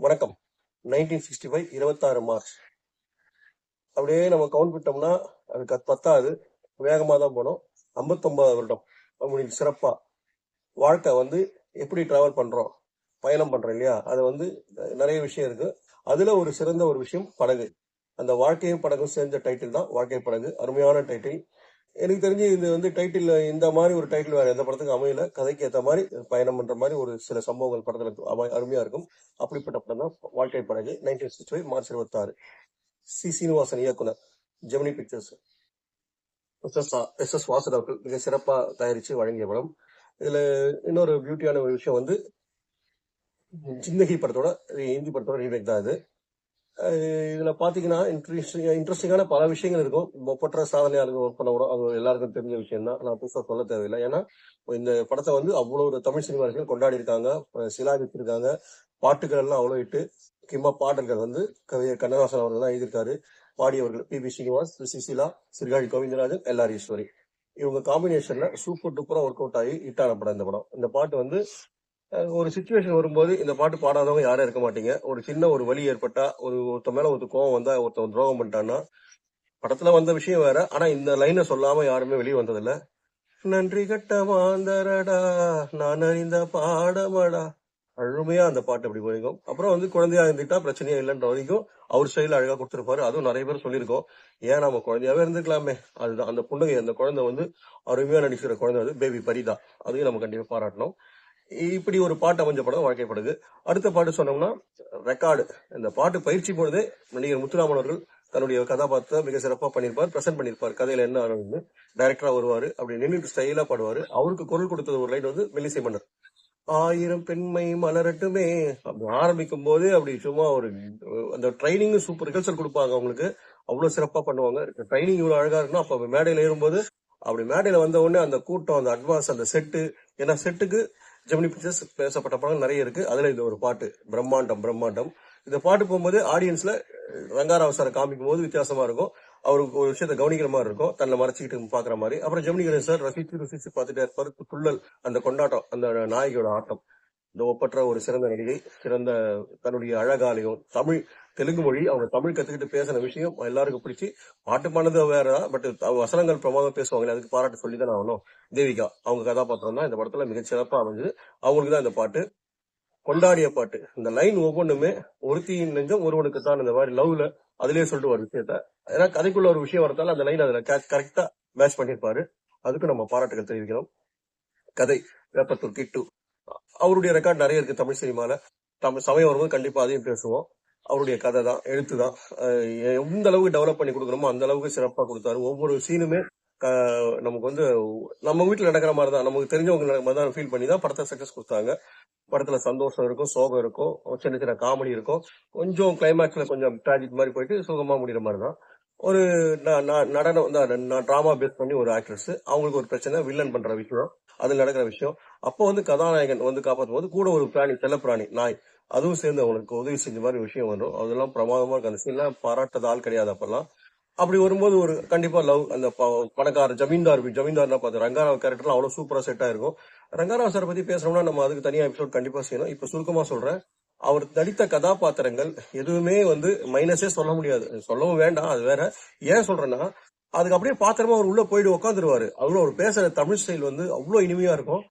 வணக்கம். Nineteen sixty five இருபத்தாறு March. அப்படியே நம்ம கவுண்ட் விட்டோம்னா அதுக்கு அது பத்தாது. வேகமாக தான் போனோம். ஐம்பத்தொம்பது வருடம். நம்மளுடைய சிறப்பாக வாழ்க்கை வந்து எப்படி ட்ராவல் பண்ணுறோம் பயணம் பண்ணுறோம் இல்லையா? அது வந்து நிறைய விஷயம் இருக்கு. அதில் ஒரு சிறந்த ஒரு விஷயம் படகு. அந்த வாழ்க்கையும் படகும் சேர்ந்த டைட்டில் தான் வாழ்க்கை படகு. அருமையான டைட்டில் எனக்கு தெரிஞ்சு இது வந்து டைட்டில் இந்த மாதிரி ஒரு டைட்டில் வேற எந்த படத்துக்கும் அமையல. கதைக்கு ஏற்ற மாதிரி பயணம் பண்ற மாதிரி ஒரு சில சம்பவங்கள் படத்துல அமை- அருமையா இருக்கும். அப்படிப்பட்ட படம் தான். வாழ்க்கை படகு நைன்டீன் சிக்ஸ்டி ஃபைவ் மார்ச் இருபத்தாறு. சி. சீனிவாசன் இயக்குனர் Gemini pictures S S S S Vasan அவர்கள் மிக சிறப்பாக தயாரித்து வழங்கிய படம். இதில் இன்னொரு பியூட்டியான ஒரு விஷயம் வந்து ஜிந்தகி படத்தோட ஹிந்தி படத்தோட ரீமேக் தான் இது. இதுல பாத்தீங்கன்னா இன்ட்ரெஸ்டிங் இன்ட்ரெஸ்டிங்கான பல விஷயங்கள் இருக்கும். ஒப்பற்ற சாதனையாளர்கள் ஒர்க் பண்ண கூட அது எல்லாருக்கும் தெரிஞ்ச விஷயம் தான் நான் புதுசா சொல்ல தேவையில்லை. ஏன்னா இந்த படத்தை வந்து அவ்வளவு ஒரு தமிழ் சினிமார்கள் கொண்டாடி இருக்காங்க சிலாகித்து பாட்டுகள் எல்லாம் அவ்வளவு இட்டு முக்கியமா பாடல்கள் வந்து கவிஞர் கண்ணதாசன் அவர்கள் தான் எழுதியிருக்காரு. பாடியவர்கள் P B Srinivas Susheela Sirkazhi Govindarajan L R Eswari. இவங்க காம்பினேஷன்ல சூப்பர் டூப்பரா ஒர்க் அவுட் ஆகி ஹிட்டான படம் இந்த படம். இந்த பாட்டு வந்து ஒரு சுச்சுவேஷன் வரும்போது இந்த பாட்டு பாடாதவங்க யாரும் இருக்க மாட்டீங்க. ஒரு சின்ன ஒரு வழி ஏற்பட்டா ஒரு ஒருத்த மேல ஒரு கோவம் வந்தா ஒருத்தன் துரோகம் பண்ணிட்டான்னா படத்துல வந்த விஷயம் வேற. ஆனா இந்த லைனை சொல்லாம யாருமே வெளியே வந்ததில்ல. நன்றி கட்ட மாந்தரடா நான் அறிந்த பாடமடா. அழுமையா அந்த பாட்டு அப்படி போயிருக்கும். அப்புறம் வந்து குழந்தையா இருந்துட்டா பிரச்சனையே இல்லைன்ற வரைக்கும் அவர் ஸ்டைல அழகா கொடுத்துருப்பாரு. அதுவும் நிறைய பேர் சொல்லியிருக்கோம். ஏன் நம்ம குழந்தையாவே இருந்துக்கலாமே அதுதான். அந்த பொண்ணுங்க அந்த குழந்தை வந்து அருமையா நடிக்கிற குழந்தை வந்து பேபி பரிதா. அதையும் நம்ம கண்டிப்பா பாராட்டணும். இப்படி ஒரு பாட்டு அமைஞ்ச படம் வாழ்க்கைப்படுது. அடுத்த பாட்டு சொன்னோம்னா ரெக்கார்டு இந்த பாட்டு பயிற்சி பொழுது நடிகர் முத்துராமன் அவர்கள் தன்னுடைய கதாபாத்திரத்தை மிக சிறப்பாக பண்ணியிருப்பார் பிரசன்ட் பண்ணியிருப்பார். கதையில என்ன ஆனதுன்னு டைரக்டரா வருவார் அப்படி நின்றுட்டு ஸ்டைலா பாடுவார். அவருக்கு குரல் கொடுத்தது ஒரு லைன் வந்து மெல்லிசை மன்னர். ஆயிரம் பெண்மை மலரட்டுமே. அப்படி ஆரம்பிக்கும் போது அப்படி சும்மா ஒரு அந்த ட்ரைனிங் சூப்பர் ரிஹர்சல் கொடுப்பாங்க அவங்களுக்கு. அவ்வளவு சிறப்பா பண்ணுவாங்க. ட்ரைனிங் இவ்வளவு அழகா இருக்குன்னா அப்ப மேடையில ஏறும்போது அப்படி மேடையில வந்த உடனே அந்த கூட்டம் அந்த அட்வான்ஸ் அந்த செட்டு ஏன்னா செட்டுக்கு ஜெமினி பிக்சர்ஸ் பேசப்பட்ட படம் நிறைய இருக்கு. அதுல இந்த ஒரு பாட்டு. பிரம்மாண்டம் பிரம்மாண்டம். இந்த பாட்டு போகும்போது ஆடியன்ஸ்ல ரங்காராவ் சாரை காமிக்கும் போது வித்தியாசமா இருக்கும். அவருக்கு ஒரு விஷயத்த கவனிக்கிற மாதிரி இருக்கும். தன்னை மறைச்சிக்கிட்டு பாக்குற மாதிரி. அப்புறம் ஜெமினி கணேஷ் சார் ரசிச்சு ரசிச்சு பார்த்துட்டே இருப்பாரு. துள்ளல் அந்த கொண்டாட்டம் அந்த நாயகியோட ஆட்டம். இந்த ஒப்பற்ற ஒரு சிறந்த நடிகை சிறந்த தன்னுடைய அழகாலையும் தமிழ் தெலுங்கு மொழி அவங்க தமிழ் கத்துக்கிட்டு பேசின விஷயம் எல்லாருக்கும் பிடிச்சி பாட்டு பண்ணது வேற பட் வசனங்கள் பிரமாதம் பேசுவாங்களே அதுக்கு பாராட்டு சொல்லி தான் ஆகணும். தேவிகா அவங்க கதாபாத்திரம் தான் இந்த படத்துல மிக சிறப்பா அமைஞ்சது. அவங்களுக்கு தான் இந்த பாட்டு. கொண்டாடிய பாட்டு. இந்த லைன் ஒவ்வொன்றுமே ஒருத்தியின் நெஞ்சம் ஒருவனுக்கு தான் இந்த மாதிரி லவ்ல அதுலயே சொல்லிட்டு ஒரு விஷயத்த. ஏன்னா கதைக்குள்ள ஒரு விஷயம் வரதால அந்த லைன் அதுல கரெக்டா மேட்ச் பண்ணிருப்பாரு அதுக்கு நம்ம பாராட்டுகள் தெரிவிக்கிறோம். கதை வேப்பத்தூர் கிட்டு அவருடைய ரெக்கார்ட் நிறைய இருக்கு தமிழ் சினிமால. தமிழ் சமயம் வரும்போது கண்டிப்பா அதையும் பேசுவோம். அவருடைய கதை தான் எழுத்து தான். எந்த அளவுக்கு டெவலப் பண்ணி கொடுக்குறோமோ அந்த அளவுக்கு சிறப்பா கொடுத்தாரு. ஒவ்வொரு சீனுமே நமக்கு வந்து நம்ம வீட்டுல நடக்கிற மாதிரி தான். நமக்கு தெரிஞ்சவங்க நடக்கிற மாதிரி தான் ஃபீல் பண்ணி தான் படத்தை சக்சஸ் கொடுத்தாங்க. படத்துல சந்தோஷம் இருக்கும் சோகம் இருக்கும் சின்ன சின்ன காமெடி இருக்கும். கொஞ்சம் கிளைமேக்ஸ்ல கொஞ்சம் ட்ராஜிக் மாதிரி போயிட்டு சுகமா முடிகிற மாதிரி தான். ஒரு ந- ந- நடனம் தான் பேஸ் பண்ணி ஒரு ஆக்ட்ரஸ் அவங்களுக்கு ஒரு பிரச்சனை வில்லன் பண்ற விஷயம் அது நடக்கிற விஷயம். அப்போ வந்து கதாநாயகன் வந்து காப்பாற்றும் போது கூட ஒரு பிராணி செல்லப்பிராணி நாய் அதுவும் சேர்ந்து அவங்களுக்கு உதவி செஞ்ச மாதிரி விஷயம் வரும். அதெல்லாம் பிரமாதமா இருக்கு அந்த சீன்லாம் பாராட்டத ஆள் கிடையாது அப்பெல்லாம். அப்படி வரும்போது ஒரு கண்டிப்பா லவ் அந்த ப- பணக்கார ஜமீன்தார் ஜமீன்தார்னா பார்த்து ரங்காராவ் கேரக்டர்லாம் அவ்வளவு சூப்பரா செட் ஆயிருக்கும் ரங்காராவ் சார் பத்தி பேசணும்னா நம்ம அதுக்கு தனியா எபிசோட் கண்டிப்பா செய்யணும். இப்ப சுருக்கமா சொல்றேன். அவர் நடித்த கதாபாத்திரங்கள் எதுவுமே வந்து மைனஸே சொல்ல முடியாது. சொல்லவும் வேண்டாம் அது வேற. ஏன் சொல்றேன்னா அதுக்கு அப்படியே பாத்திரமா அவர் உள்ள போயிட்டு உட்காந்துருவாரு அவ்வளவு அவர் பேசுற தமிழ் ஸ்டைல் வந்து அவ்வளவு இனிமையா இருக்கும்.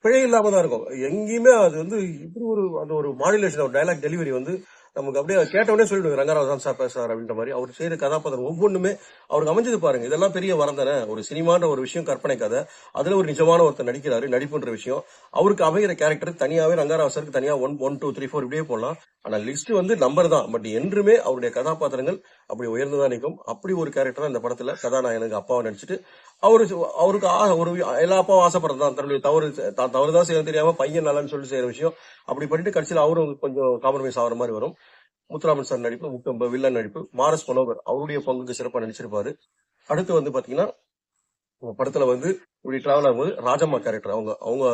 பிழை இல்லாம தான் இருக்கும். எங்கேயுமே அது வந்து இப்படி ஒரு அந்த ஒரு மாடுலேஷன் ஒரு டைலாக் டெலிவரி வந்து நமக்கு அப்படியே கேட்டவொடனே சொல்லிடுங்க ரங்கராவ் தான் சார் பேசுறாரு அப்படின்ற மாதிரி. அவர் செய்யற கதாபாத்திரம் ஒவ்வொன்றுமே அவருக்கு அமைஞ்சது பாருங்க. இதெல்லாம் பெரிய வரம் தானே. ஒரு சினிமான்ற ஒரு விஷயம் கற்பனை கதை. அதுல ஒரு நிஜமான ஒருத்தர் நடிக்கிறாரு நடிப்புன்ற விஷயம். அவருக்கு அமைகிற கேரக்டர் தனியாவே ரங்கராவ் சாருக்கு தனியா one one two three four இப்படியே போடலாம். ஆனா லிஸ்ட் வந்து நம்பர் தான். பட் என்றுமே அவருடைய கதாபாத்திரங்கள் அப்படி உயர்ந்துதான் நிற்கும். அப்படி ஒரு கேரக்டர் இந்த படத்துல கதாநாயகனுக்கு அப்பாவை நடிச்சிட்டு அவரு அவருக்கு ஆ- ஒரு எல்லா அப்பாவும் ஆசைப்படுறதுதான் தன்னுடைய தவறு தான் தவறு தான் செய்ய தெரியாம பையன் நல்லான்னு சொல்லி செய்யற விஷயம். அப்படி பண்ணிட்டு கடைசியில் அவரும் கொஞ்சம் காம்ப்ரமைஸ் ஆகிற மாதிரி வரும். முத்துராமன் சார் நடிப்பு முக்கம்ப வில்லன் நடிப்பு மாரஸ் மனோகர் அவருடைய பங்குக்கு சிறப்பாக நடிச்சிருப்பாரு. அடுத்து வந்து பாத்தீங்கன்னா படத்துல வந்து இப்படி டிராவல் ஆகும்போது ராஜம்மா கேரக்டர் அவங்க அவங்க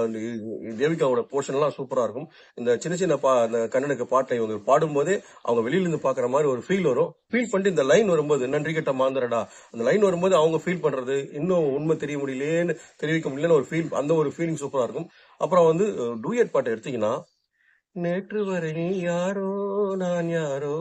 தேவிகாவோட போர்ஷன் எல்லாம் சூப்பரா இருக்கும். இந்த சின்ன சின்ன பா அந்த கண்ணனுக்கு பாட்டை இவங்க பாடும்போதே அவங்க வெளியில இருந்து பாக்குற மாதிரி ஒரு ஃபீல் வரும். ஃபீல் பண்ணிட்டு இந்த லைன் வரும்போது நன்றி கிட்ட மாந்தரடா. அந்த லைன் வரும்போது அவங்க ஃபீல் பண்றது இன்னும் உண்மை தெரிய முடியலேன்னு தெரிவிக்க முடியலன்னு ஒரு ஃபீல் அந்த ஒரு ஃபீலிங் சூப்பரா இருக்கும். அப்புறம் வந்து டூயட் பாட்டை எடுத்தீங்கன்னா நேற்று வரை நீ யாரோ நான் யாரோ?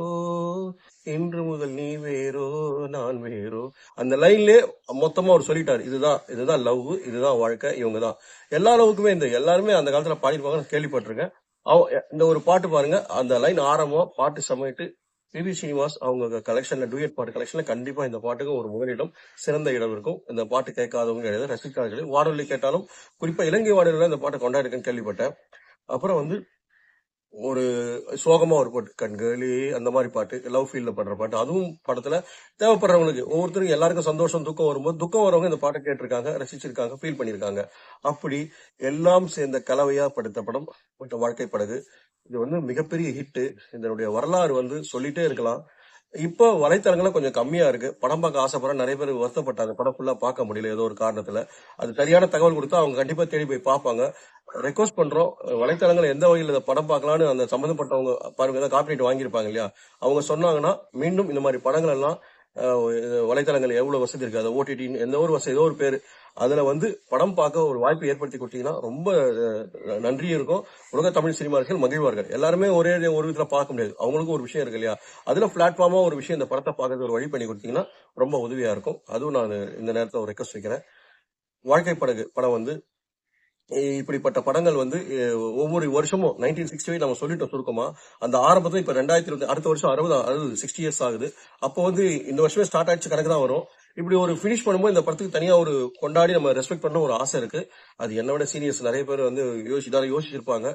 இன்று முதல் நீ வேறோ நான் வேறோ? அந்த லைன்லயே மொத்தமா அவர் சொல்லிட்டார் இதுதான் இதுதான் லவ் இதுதான் வாழ்க்கை இவங்க தான் எல்லா லவ்வுக்குமே இந்த எல்லாருமே அந்த காலத்துல பாடிருப்பாங்க கேள்விப்பட்டிருக்கேன். அவ- இந்த ஒரு பாட்டு பாருங்க அந்த லைன் ஆரம்பம் பாட்டு சமைத்து பிபி ஸ்ரீனிவாஸ் அவங்க கலெக்ஷன்ல டூயட் பாட்டு கலெக்ஷன்ல கண்டிப்பா இந்த பாட்டுக்கு ஒரு முதலிடம் சிறந்த இடம் இருக்கும். இந்த பாட்டு கேட்காதவங்க கிடையாது ரசிக்காதவர்கள் வானொலி கேட்டாலும் குறிப்பா இலங்கை வானொலியில இந்த பாட்டை கொண்டாடிருக்குன்னு கேள்விப்பட்டேன். அப்புறம் வந்து ஒரு சோகமா ஒரு பாட்டு கண்களே அந்த மாதிரி பாட்டு லவ் ஃபீல்ல பண்ற பாட்டு அதுவும் படத்துல தேவைப்படுறவங்களுக்கு ஒவ்வொருத்தருக்கும் எல்லாருக்கும் சந்தோஷம் துக்கம் வரும்போது துக்கம் வரவங்க இந்த பாட்டை கேட்டிருக்காங்க ரசிச்சிருக்காங்க ஃபீல் பண்ணியிருக்காங்க அப்படி எல்லாம் சேர்ந்த கலவையா படுத்த படம் வாழ்க்கை படகு. இது வந்து மிகப்பெரிய ஹிட் இதனுடைய வரலாறு வந்து சொல்லிட்டே இருக்கலாம். இப்போ வலைத்தளங்களும் கொஞ்சம் கம்மியா இருக்கு. படம் பார்க்க ஆசைப்படுற நிறைய பேர் வருத்தப்பட்டாங்க. படம் ஃபுல்லா பார்க்க முடியல ஏதோ ஒரு காரணத்துல. அது சரியான தகவல் கொடுத்தா அவங்க கண்டிப்பா தேடி போய் பார்ப்பாங்க. ரெக்வஸ்ட் பண்றோம். வலைத்தளங்கள் எந்த வகையில் இந்த படம் பார்க்கலாம்னு அந்த சம்மந்தப்பட்டவங்க பாருங்க ஏதாவது காப்பிரைட் வாங்கியிருப்பாங்க இல்லையா? அவங்க சொன்னாங்கன்னா மீண்டும் இந்த மாதிரி படங்கள் எல்லாம் வலைத்தளங்கள் எவ்வளவு வசதி இருக்கு? அது ஓடிடி எந்த ஒரு வசதி ஏதோ ஒரு பேர். அதுல வந்து படம் பார்க்க ஒரு வாய்ப்பு ஏற்படுத்தி கொடுத்தீங்கன்னா ரொம்ப நன்றியும் நன்றி இருக்கும். உலக தமிழ் சினிமார்கள் மகிழ்வார்கள். எல்லாருமே ஒரே ஒரு விதத்துல பார்க்க முடியாது. அவங்களுக்கும் ஒரு விஷயம் இருக்கு இல்லையா? அதுல பிளாட்ஃபார்மா ஒரு விஷயம் இந்த படத்தை பார்க்கறது ஒரு வழி பண்ணி கொடுத்தீங்கன்னா ரொம்ப உதவியா இருக்கும். அதுவும் நான் இந்த நேரத்தில் ஒரு ரெக்வஸ்ட் வைக்கிறேன். வாழ்க்கை படகு படம் வந்து இப்படிப்பட்ட படங்கள் வந்து ஒவ்வொரு வருஷமும் நைன்டீன் சிக்ஸ்டி நம்ம சொல்லிட்டோம் சுருக்கமா. அந்த ஆரம்பத்தில் இப்ப ரெண்டாயிரத்தி இருபது அடுத்த வருஷம் அறுபது அறுபது சிக்ஸ்டி இயர்ஸ் ஆகுது. அப்போ வந்து இந்த வருஷமே ஸ்டார்ட் ஆயிடுச்சு கணக்கு தான் வரும். இப்படி ஒரு ஃபினிஷ் பண்ணும்போது இந்த படத்துக்கு தனியா ஒரு கொண்டாடி நம்ம ரெஸ்பெக்ட் பண்ண ஒரு ஆசை இருக்கு. அது என்ன விட சீனியர்ஸ் நிறைய பேர் வந்து யோசி இதால யோசிச்சிருப்பாங்க.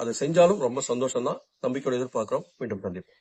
அதை செஞ்சாலும் ரொம்ப சந்தோஷம் தான் நம்பிக்கையோட எதிர்பார்க்கிறோம். மீண்டும் சந்திப்போம்.